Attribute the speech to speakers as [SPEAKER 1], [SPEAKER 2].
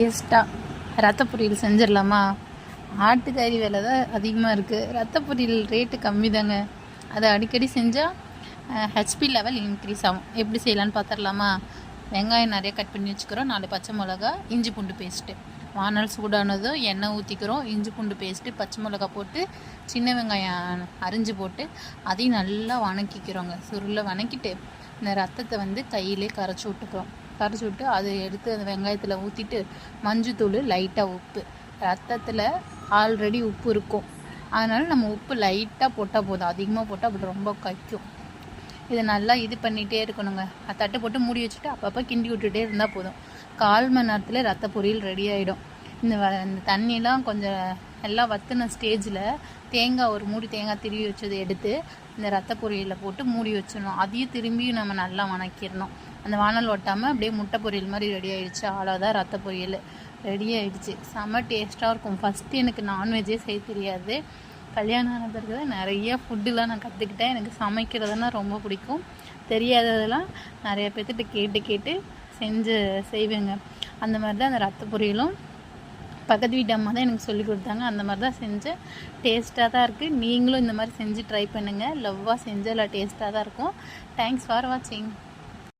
[SPEAKER 1] டேஸ்ட்டாக ரத்த பொரியல் செஞ்சிடலாமா ஆட்டுக்கறி விலை தான் அதிகமாக இருக்குது ரத்த பொரியல் ரேட்டு கம்மி தாங்க. அதை அடிக்கடி செஞ்சால் ஹெச்பி லெவல் இன்க்ரீஸ் ஆகும். எப்படி செய்யலான்னு பார்த்துடலாமா வெங்காயம் நிறைய கட் பண்ணி வச்சுக்கிறோம். நாலு பச்சை மிளகா இஞ்சி பூண்டு பேஸ்ட்டு வானல் சூடானதும் எண்ணெய் ஊற்றிக்கிறோம் இஞ்சி பூண்டு பேஸ்ட்டு பச்சை மிளகா போட்டு சின்ன வெங்காயம் அரிஞ்சு போட்டு அதையும் நல்லா வணக்கிக்கிறோங்க. சுருளை வணக்கிட்டு இந்த ரத்தத்தை வந்து கையிலே கரைச்சி விட்டுக்கிறோம். கரைச்சி விட்டு அதை எடுத்து அந்த வெங்காயத்தில் ஊற்றிட்டு மஞ்சத்தூள் லைட்டாக உப்பு. ரத்தத்தில் ஆல்ரெடி உப்பு இருக்கும். அதனால் நம்ம உப்பு லைட்டாக போட்டால் போதும். அதிகமாக போட்டால் அப்படி ரொம்ப கைக்கும் இதை நல்லா இது பண்ணிகிட்டே இருக்கணுங்க. தட்டு போட்டு மூடி வச்சுட்டு அப்பப்போ கிண்டி விட்டுட்டே இருந்தால் போதும். கால் மணி நேரத்தில் ரத்த பொரியல் ரெடி ஆகிடும் இந்த வ இந்த தண்ணியெலாம் கொஞ்சம் எல்லாம் வத்தின ஸ்டேஜில் தேங்காய் ஒரு மூடி தேங்காய் திருவி வச்சதை எடுத்து இந்த ரத்த பொரியலில் போட்டு மூடி வச்சிடணும். அதையும் திரும்பியும் நம்ம நல்லா வணக்கிடணும். அந்த வானல் ஒட்டாமல் அப்படியே முட்டை பொரியல் மாதிரி ரெடி ஆகிடுச்சு அவ்வளோதான் ரத்த பொரியல் ரெடி ஆகிடுச்சு செம்ம டேஸ்ட்டாக இருக்கும். ஃபஸ்ட்டு எனக்கு நான்வெஜ்ஜே செய்ய தெரியாது. கல்யாணம் ஆன பிறகு தான் நிறைய ஃபுட்டுலாம் நான் கற்றுக்கிட்டேன் எனக்கு சமைக்கிறதுனா ரொம்ப பிடிக்கும். தெரியாததெல்லாம் நிறைய பேர்த்திட்ட கேட்டு கேட்டு செஞ்சு செய்வேங்க. அந்த மாதிரி தான் அந்த ரத்த பொரியலும். பக்கத்து வீட்டு அம்மா தான் எனக்கு சொல்லி கொடுத்தாங்க. அந்த மாதிரி தான் செஞ்சேன். டேஸ்ட்டாக தான் இருக்குது நீங்களும் இந்த மாதிரி செஞ்சு ட்ரை பண்ணுங்கள் லவ்வாக செஞ்சு எல்லாம் டேஸ்ட்டாக தான் இருக்கும். தேங்க்ஸ் ஃபார் வாட்சிங்